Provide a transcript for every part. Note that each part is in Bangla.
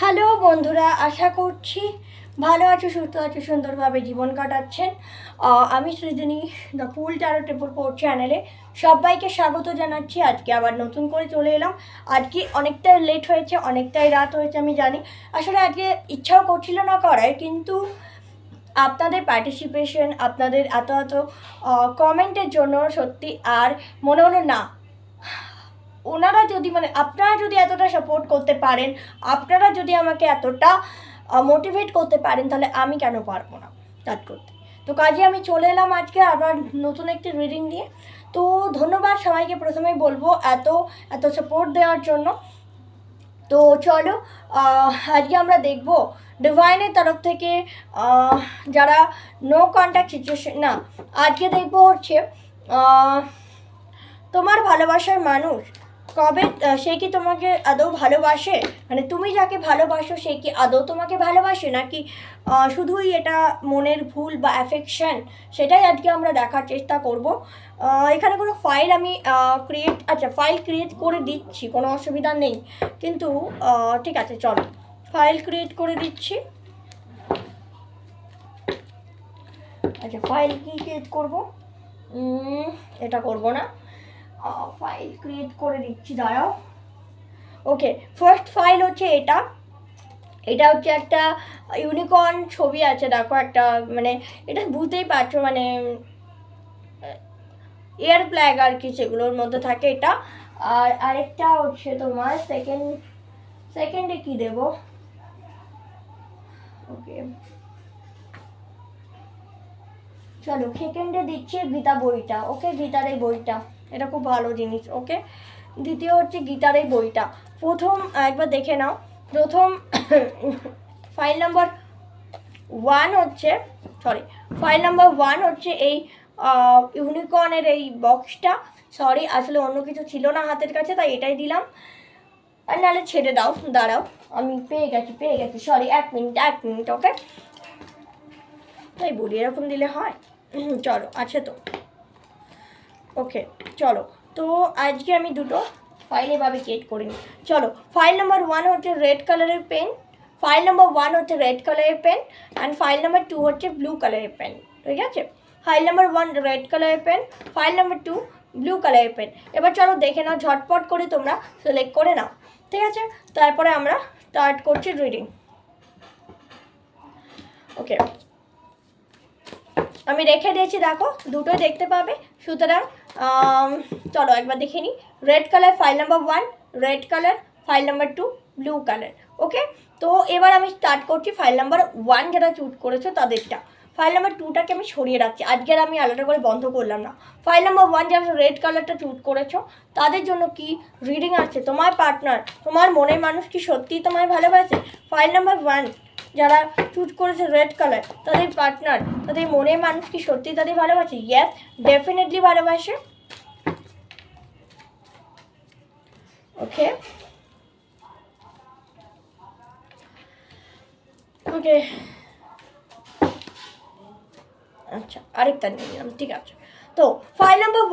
হ্যালো বন্ধুরা, আশা করছি ভালো আছো, সুস্থ আছো, সুন্দরভাবে জীবন কাটাচ্ছেন। আমি Srijani, the full tarot temple port চ্যানেলে সবাইকে স্বাগত জানাচ্ছি। আজকে আবার নতুন করে চলে এলাম। আজকে অনেকটাই লেট হয়েছে, অনেকটাই রাত হয়েছে, আমি জানি। আসলে আজকে ইচ্ছাও করছিল না করার, কিন্তু আপনাদের পার্টিসিপেশন আপনাদের এত এত কমেন্টের জন্য সত্যি আর মনে হলো না ওনারা যদি মানে আপনারা যদি এতটা সাপোর্ট করতে পারেন, আপনারা যদি আমাকে এতটা মোটিভেট করতে পারেন, তাহলে আমি কেন পারব না? কাজ করতে। তো কাজে আমি চলে এলাম আজকে আবার নতুন একটি রিডিং দিয়ে তো ধন্যবাদ সবাইকে প্রথমেই বলব এত এত সাপোর্ট দেওয়ার জন্য। তো চলো আজকে আমরা দেখব ডিভাইনের তরফ থেকে যারা নো কন্ট্যাক্ট সিচুয়েশন না, আজকে দেখব হচ্ছে তোমার ভালোবাসার মানুষ। কবে সে কি তোমাকে আদৌ ভালোবাসে? মানে তুমি যাকে ভালোবাসো, সে কি আদৌ তোমাকে ভালোবাসে? নাকি শুধুই এটা মনের ভুল বা অ্যাফেকশন সেটাই আজকে আমরা দেখার চেষ্টা করব। এখানে কোনো ফাইল আমি ক্রিয়েট আচ্ছা ফাইল ক্রিয়েট করে দিচ্ছি, কোনো অসুবিধা নেই। কিন্তু ঠিক আছে, চলো। ফাইল ক্রিয়েট করে দিচ্ছি। আচ্ছা ফাইল কি ক্রিয়েট করব? এটা করব না। ফাইল ক্রিয়েট করে দিচ্ছি, দাঁড়াও। ওকে ফার্স্ট ফাইল হচ্ছে এটা। এটা হচ্ছে একটা ইউনিকর্ন ছবি আছে, দেখো একটা মানে এটা বুঝতেই পারছ মানে এয়ার প্ল্যাগ আর কি সেগুলোর মধ্যে থাকে এটা। আর আরেকটা হচ্ছে তোমার সেকেন্ড সেকেন্ডে কি দেব? ওকে চলো সেকেন্ডে দিচ্ছি গীতা বইটা। ওকে গীতার এই বইটা। এটা খুব ভালো জিনিস, ওকে? দ্বিতীয় হচ্ছে গীতার এই বইটা। প্রথম একবার দেখে নাও। প্রথম ফাইল নাম্বার ওয়ান হচ্ছে সরি ফাইল নাম্বার ওয়ান হচ্ছে এই ইউনিকর্নের এই বক্সটা সরি আসলে অন্য কিছু ছিল না হাতের কাছে, তাই এটাই দিলাম। আর নাহলে ছেড়ে দাও, দাঁড়াও। আমি পেয়ে গেছি পেয়ে গেছি। সরি এক মিনিট এক মিনিট ওকে তাই বলি, এরকম দিলে হয়। চলো, আছে তো। ওকে চলো। তো আজকে আমি দুটো ফাইল এভাবে ক্রিয়েট করিনি চলো ফাইল নাম্বার ওয়ান হচ্ছে রেড কালারের পেন ফাইল নাম্বার ওয়ান হচ্ছে রেড কালারের pen and file number two হচ্ছে ব্লু কালারের পেন ঠিক আছে? ফাইল নাম্বার ওয়ান রেড কালারের pen file number two blue কালারের পেন এবার চলো দেখে নাও, ঝটপট করে তোমরা সিলেক্ট করে নাও, ঠিক আছে? তারপরে আমরা স্টার্ট করছি রিডিং ওকে আমি রেখে দিয়েছি, দেখো, দুটোই দেখতে পাবে, সুতরাং চলো একবার দেখে নিই red colour file number one red colour file number two blue colour okay তো এবার আমি স্টার্ট করছি ফাইল নাম্বার ওয়ান যারা চুজ করেছ তাদেরটা। ফাইল নাম্বার টুটাকে আমি সরিয়ে রাখছি। আজকের আমি আলাদা করে বন্ধ করলাম না। ফাইল নাম্বার ওয়ান যারা রেড কালারটা চুজ করেছ, তাদের জন্য কি রিডিং আছে? তোমার পার্টনার তোমার মনের মানুষ কি সত্যিই তোমায় ভালোবাসে? ফাইল নাম্বার ওয়ান যারা চুজ করেছে রেড কালার তাদের পার্টনার তাদের মনের মানুষ কি সত্যি তাদের ভালোবাসে? ইয়েস ডেফিনেটলি ভালোবাসে। ওকে ওকে আচ্ছা আরেকটা নিয়ে নিলাম, ঠিক আছে। তো ফাইল নাম্বার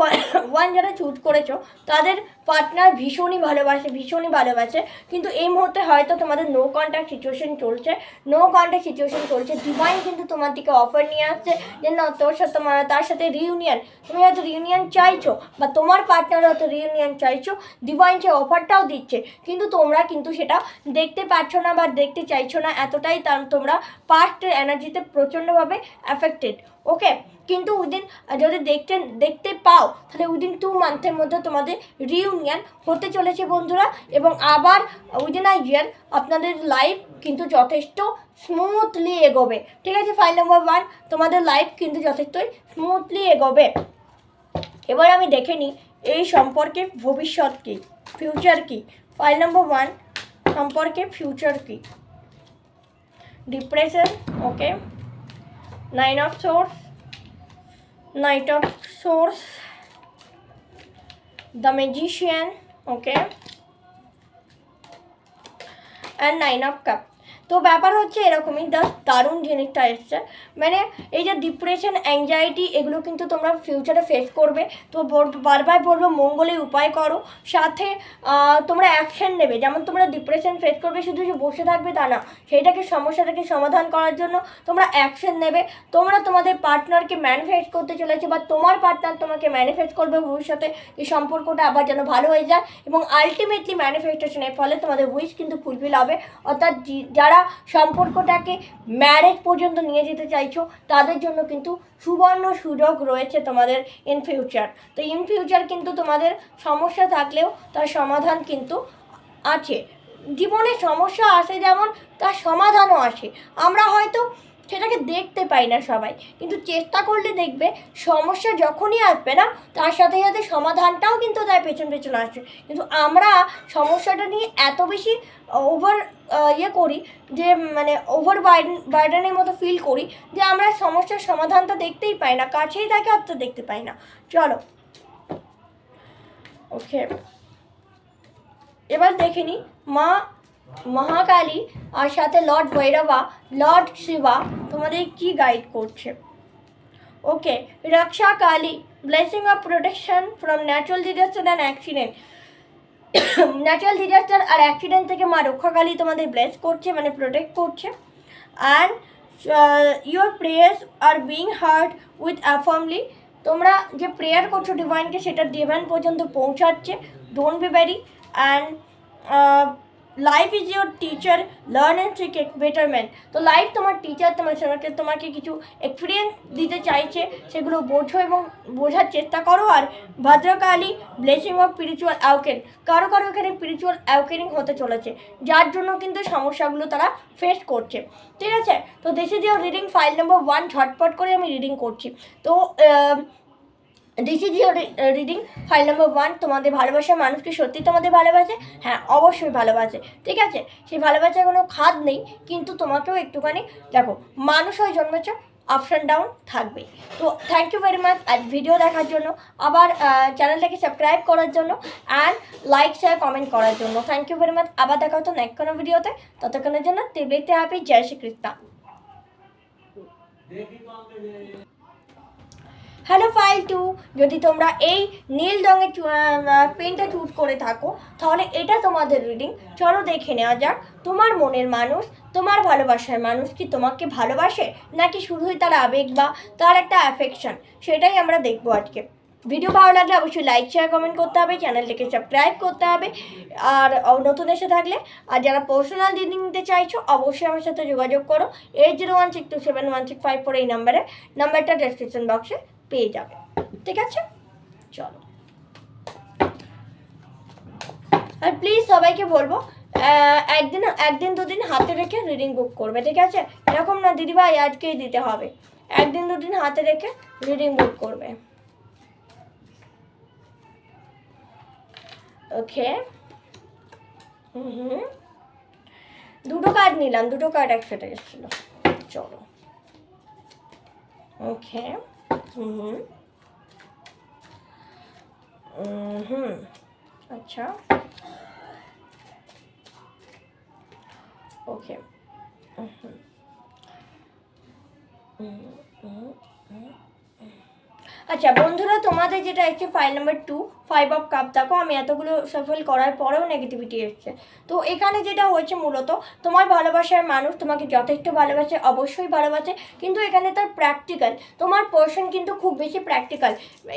ওয়ান যারা চুজ করেছ, তাদের পার্টনার ভীষণই ভালোবাসে ভীষণই ভালোবাসে। কিন্তু এই মুহূর্তে হয়তো তোমাদের নো কন্ট্যাক্ট সিচুয়েশন চলছে। নো কন্ট্যাক্ট সিচুয়েশন চলছে ডিভাইন কিন্তু তোমার দিকে অফার নিয়ে আসছে যে না, তোর সাথে তোমার, তার সাথে রিউনিয়ন তুমি হয়তো রিউনিয়ন চাইছো বা তোমার পার্টনার হয়তো রিউনিয়ন চাইছো ডিভাইন সে অফারটাও দিচ্ছে। কিন্তু তোমরা কিন্তু সেটা দেখতে পাচ্ছ না বা দেখতে চাইছো না, এতটাই তোমরা পাস্টের এনার্জিতে প্রচণ্ডভাবে অ্যাফেক্টেড ওকে কিন্তু উইদিন যদি দেখতে দেখতে পাও, তাহলে উইদিন টু মান্থের মধ্যে তোমাদের রিউনিয়ন হতে চলেছে বন্ধুরা, এবং আবার উইদিন আ ইয়ার আপনাদের লাইফ কিন্তু যথেষ্ট স্মুথলি এগোবে। ঠিক আছে ফাইল নাম্বার ওয়ান তোমাদের লাইফ কিন্তু যথেষ্টই স্মুথলি এগোবে। এবার আমি দেখে নিই, এই সম্পর্কে ভবিষ্যৎ কী ফিউচার কী? ফাইল নাম্বার ওয়ান সম্পর্কে future key? Depression okay nine of swords. Knight of swords. The magician. Okay. And nine of cups. তো ব্যাপার হচ্ছে এরকমই দা দারুণ জিনিসটা এসছে। মানে এই যে ডিপ্রেশন অ্যাংজাইটি এগুলো কিন্তু তোমরা ফিউচারে ফেস করবে। তো বারবার বলব, মঙ্গলের উপায় করো। সাথে তোমরা অ্যাকশন নেবে। যেমন তোমরা ডিপ্রেশন ফেস করবে, শুধু যে বসে থাকবে তা না। সেইটাকে, সমস্যাটাকে সমাধান করার জন্য তোমরা অ্যাকশন নেবে। তোমরা তোমাদের পার্টনারকে ম্যানিফেস্ট করতে চলেছে বা তোমার পার্টনার তোমাকে ম্যানিফেস্ট করবে ভবিষ্যতে। এই সম্পর্কটা আবার যেন ভালো হয়ে যায় এবং আলটিমেটলি ম্যানিফেস্টেশনের ফলে তোমাদের উইশ কিন্তু ফুলফিল হবে। অর্থাৎ যারা সম্পর্কটাকে ম্যারেজ পর্যন্ত নিয়ে যেতে চাইছো, তাদের জন্য কিন্তু সুবর্ণ সুযোগ রয়েছে তোমাদের ইন ফিউচার তো ইন ফিউচার কিন্তু তোমাদের সমস্যা থাকলেও তার সমাধান কিন্তু আছে। জীবনে সমস্যা আসে যেমন, তার সমাধানও আসে। আমরা হয়তো সেটাকে দেখতে পাই না সবাই। কিন্তু চেষ্টা করলে দেখবে সমস্যা যখনই আসবে না, তার সাথে সাথে সমাধানটাও কিন্তু তার পেছন পেছন আসবে। কিন্তু আমরা সমস্যাটা নিয়ে এত বেশি ওভার ইয়ে করি যে মানে ওভার বার্ডেনের মতো ফিল করি যে আমরা সমস্যার সমাধানটা দেখতেই পাই না, কাছেই থাকে আর তো দেখতে পাই না। চলো। ওকে এবার দেখে মা মহাকালী আর সাথে লর্ড ভৈরবা, লর্ড শিবা তোমাদের কি গাইড করছে? ওকে Raksha Kali blessing of protection from natural disaster and accident natural disaster R accident থেকে মা রক্ষাকালী তোমাদের ব্লেস করছে মানে প্রোটেক্ট করছে। অ্যান্ড ইউর প্রেয়ার্স আর বিং হার্ড উইথ অ্যাফার্মলি তোমরা যে প্রেয়ার করছ ডিভাইনকে সেটা ডিভাইন পর্যন্ত পৌঁছাচ্ছে। Don't be weary and life is your teacher learn and seek betterment তো লাইফ তোমার টিচার তোমার সঙ্গে তোমাকে কিছু এক্সপিরিয়েন্স দিতে চাইছে, সেগুলো বোঝো এবং বোঝার চেষ্টা করো। আর Bhadrakali blessing of spiritual awaken কারও কারও এখানে স্পিরিচুয়াল অ্যাওকেনিং হতে চলেছে, যার জন্য কিন্তু সমস্যাগুলো তারা ফেস করছে। ঠিক আছে? তো is your reading file number one ঝটপট করে আমি রিডিং করছি। তো this reading file number one তোমাদের ভালোবাসার মানুষকে সত্যি তোমাদের ভালোবাসে? হ্যাঁ অবশ্যই ভালোবাসে। ঠিক আছে? সেই ভালোবাসার কোনো খাদ নেই, কিন্তু তোমাকেও একটুখানি, দেখো, মানুষ হয়ে জন্মেছ আপস অ্যান্ড ডাউন থাকবেই তো থ্যাংক ইউ ভেরি মাচ আজ ভিডিও দেখার জন্য, আবার চ্যানেলটাকে সাবস্ক্রাইব করার জন্য অ্যান্ড লাইক শেয়ার কমেন্ট করার জন্য। থ্যাংক ইউ ভেরি মাচ আবার দেখা হতো নেক্সট কোনো ভিডিওতে ততক্ষণের জন্য তেবেতে হ্যাপি জয় Shri Srikrishna hello file two যদি তোমরা এই নীল রঙের পেনটা চুজ করে থাকো, তাহলে এটা তোমাদের রিডিং চলো দেখে নেওয়া যাক, তোমার মনের মানুষ, তোমার ভালোবাসার মানুষ কি তোমাকে ভালোবাসে? নাকি শুধুই তার আবেগ বা তার একটা অ্যাফেকশন সেটাই আমরা দেখব আজকে। ভিডিও ভালো লাগলে অবশ্যই লাইক শেয়ার কমেন্ট করতে হবে চ্যানেলটিকে সাবস্ক্রাইব করতে হবে। আর নতুন এসে থাকলে, আর যারা পার্সোনাল রিডিং নিতে চাইছো, অবশ্যই আমার সাথে যোগাযোগ করো। Eight zero one six two seven one six five four এই নাম্বারে নাম্বারটা ডেসক্রিপশন বক্সে পেয়ে যাবে। ঠিক আছে? চলো। আর প্লিজ সবাইকে বলব একদিন একদিন দুদিন হাতে রেখে রিডিং বুক করবে, ঠিক আছে? এরকম না, দিদিভাই, আজকেই দিতে হবে। একদিন দুদিন হাতে রেখে রিডিং বুক করবে। ওকে হুম দুটো কার্ড নিলাম, দুটো কার্ড একসাথে এসেছিল। চলো। ওকে হুম হুম উম, হুম আচ্ছা ওকে আচ্ছা বন্ধুরা তোমাদের যেটা এসছে file number two five of cup দেখো আমি এতগুলো সফল করার পরেও নেগেটিভিটি এসছে। তো এখানে যেটা হয়েছে মূলত, তোমার ভালোবাসার মানুষ তোমাকে যথেষ্ট ভালোবাসে, অবশ্যই ভালোবাসে, কিন্তু এখানে তার প্র্যাকটিক্যাল তোমার পার্সন কিন্তু খুব বেশি প্র্যাকটিক্যাল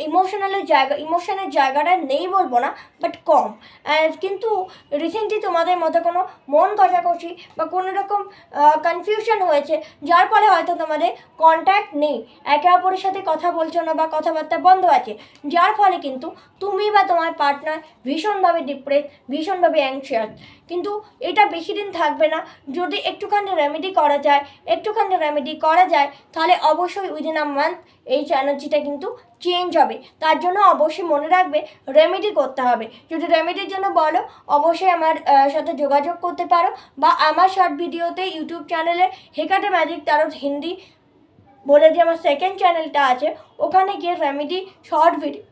ইমোশনালের জায়গা ইমোশনের জায়গাটা নেই বলব না বাট কম। কিন্তু রিসেন্টলি তোমাদের মধ্যে কোনো মন কষাকষি বা কোনো রকম কনফিউশন হয়েছে, যার ফলে হয়তো তোমাদের কন্ট্যাক্ট নেই। একে অপরের সাথে কথা বলছো না বা কথাবার্তা বন্ধ আছে। যার ফলে কিন্তু তুমি বা তোমার পার্টনার ভীষণভাবে ডিপ্রেস ভীষণভাবে অ্যাংশিয়াস কিন্তু এটা বেশি দিন থাকবে না। যদি একটুখানি রেমেডি করা যায়, একটুখানি রেমেডি করা যায়, তাহলে অবশ্যই উইদিন আ মান্থ এই এনার্জিটা কিন্তু চেঞ্জ হবে। তার জন্য অবশ্যই মনে রাখবে রেমেডি করতে হবে। যদি রেমেডির জন্য বলো, অবশ্যই আমার সাথে যোগাযোগ করতে পারো বা আমার শর্ট ভিডিওতে ইউটিউব চ্যানেলে হেকাটে ম্যাজিক তারও হিন্দি বলে যে আমার সেকেন্ড চ্যানেলটা আছে, ওখানে গিয়ে remedy short video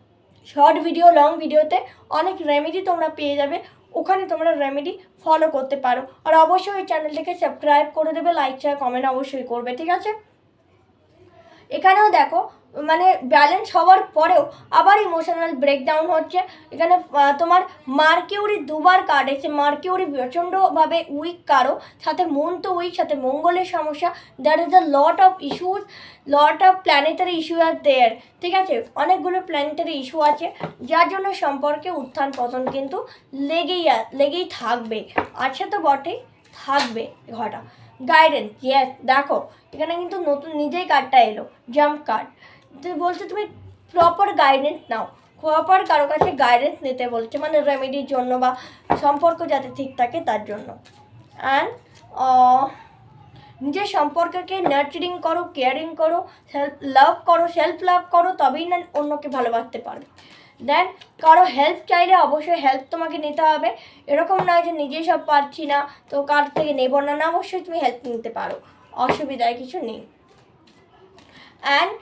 short video, long ভিডিওতে অনেক রেমেডি তোমরা পেয়ে যাবে। ওখানে তোমরা রেমেডি ফলো করতে পারো। আর অবশ্যই ওই চ্যানেলটিকে সাবস্ক্রাইব করে দেবে লাইক শেয়ার কমেন্ট অবশ্যই করবে, ঠিক আছে? এখানেও দেখো মানে ব্যালেন্স হওয়ার পরেও আবার ইমোশনাল ব্রেকডাউন হচ্ছে। এখানে তোমার মার্কিউরি দুবার কার্ড এসে মার্কিউরি প্রচণ্ডভাবে উইক কারও, সাথে মন তো উইক সাথে মঙ্গলের সমস্যা। That is the lot of issues lot of planetary issue are there ঠিক আছে? অনেকগুলো প্ল্যানেটারি ইস্যু আছে, যার জন্য সম্পর্কে উত্থান পতন কিন্তু লেগেই লেগেই থাকবে। আছে তো বটেই, থাকবে ঘটা। গাইডেন্স ইয়েস দেখো, এখানে কিন্তু নতুন নিজেই কার্ডটা এলো জাম্প কার্ড বলছে তুমি প্রপার গাইডেন্স নাও প্রপার কারও কাছে গাইডেন্স নিতে বলছে মানে রেমেডির জন্য বা সম্পর্ক যাতে ঠিক থাকে তার জন্য। অ্যান্ড নিজের সম্পর্ককে নার্চারিং করো কেয়ারিং করো সেলফ লাভ করো সেলফ লাভ করো, তবেই না অন্যকে ভালোবাসতে পারবে। দেন কারও হেল্প চাইলে অবশ্যই হেল্প তোমাকে নিতে হবে। এরকম নয় যে নিজেই সব পারছি না, তো কার থেকে নেব না না, অবশ্যই তুমি হেল্প নিতে পারো। অসুবিধায় কিছু নেই। অ্যান্ড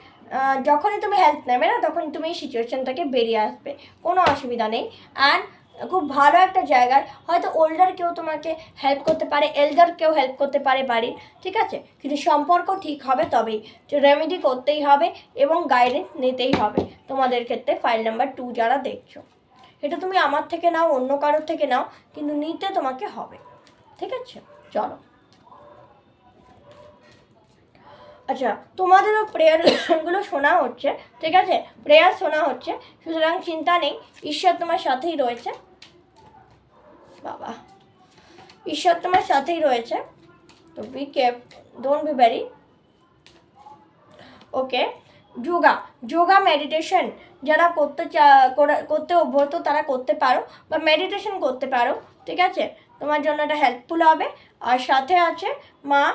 যখনই তুমি হেল্প নেবে না তখন তুমি এই সিচুয়েশন থেকে বেরিয়ে আসবে। কোনো অসুবিধা নেই। অ্যান্ড খুব ভালো একটা জায়গায়। হয়তো ওল্ডার কেউ তোমাকে হেল্প করতে পারে এল্ডার কেউ হেল্প করতে পারে বাড়ির, ঠিক আছে? কিন্তু সম্পর্ক ঠিক হবে তবেই। রেমেডি করতেই হবে এবং গাইডেন্স নিতেই হবে। তোমাদের ক্ষেত্রে ফাইল নাম্বার টু যারা দেখছ। এটা তুমি আমার থেকে নাও, অন্য কারোর থেকে নাও, কিন্তু নিতে তোমাকে হবে। ঠিক আছে? চলো। আচ্ছা তোমাদেরও প্রেয়ারগুলো শোনা হচ্ছে, ঠিক আছে? প্রেয়ার শোনা হচ্ছে, সুতরাং চিন্তা নেই, ঈশ্বর তোমার সাথেই রয়েছে। বাবা, ঈশ্বর তোমার সাথেই রয়েছে। তো be keep don't be very okay yoga yoga meditation যারা করতে চা, করা- করতে অভ্যস্ত, তারা করতে পারো, বা মেডিটেশন করতে পারো, ঠিক আছে? তোমার জন্য এটা হেল্পফুল হবে। আর সাথে আছে মা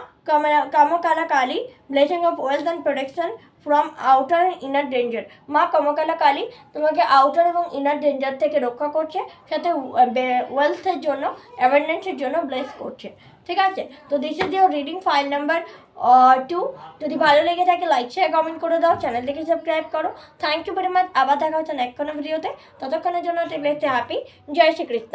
Kamakala Kali blessing of wealth and protection from outer and inner danger মা কমকালা কালী তোমাকে আউটার এবং ইনার ডেঞ্জার থেকে রক্ষা করছে, সাথে ওয়েলথের জন্য অ্যাওয়ারনেসের জন্য ব্লেস করছে। ঠিক আছে? তো this is your reading file number two যদি ভালো লেগে থাকে লাইক শেয়ার কমেন্ট করে দাও চ্যানেলটিকে সাবস্ক্রাইব করো। থ্যাংক ইউ ভেরি মাচ আবার দেখা হচ্ছে নেক্সট কোনো ভিডিওতে ততক্ষণের জন্য বেঁচে হ্যাপি জয় শ্রীকৃষ্ণ।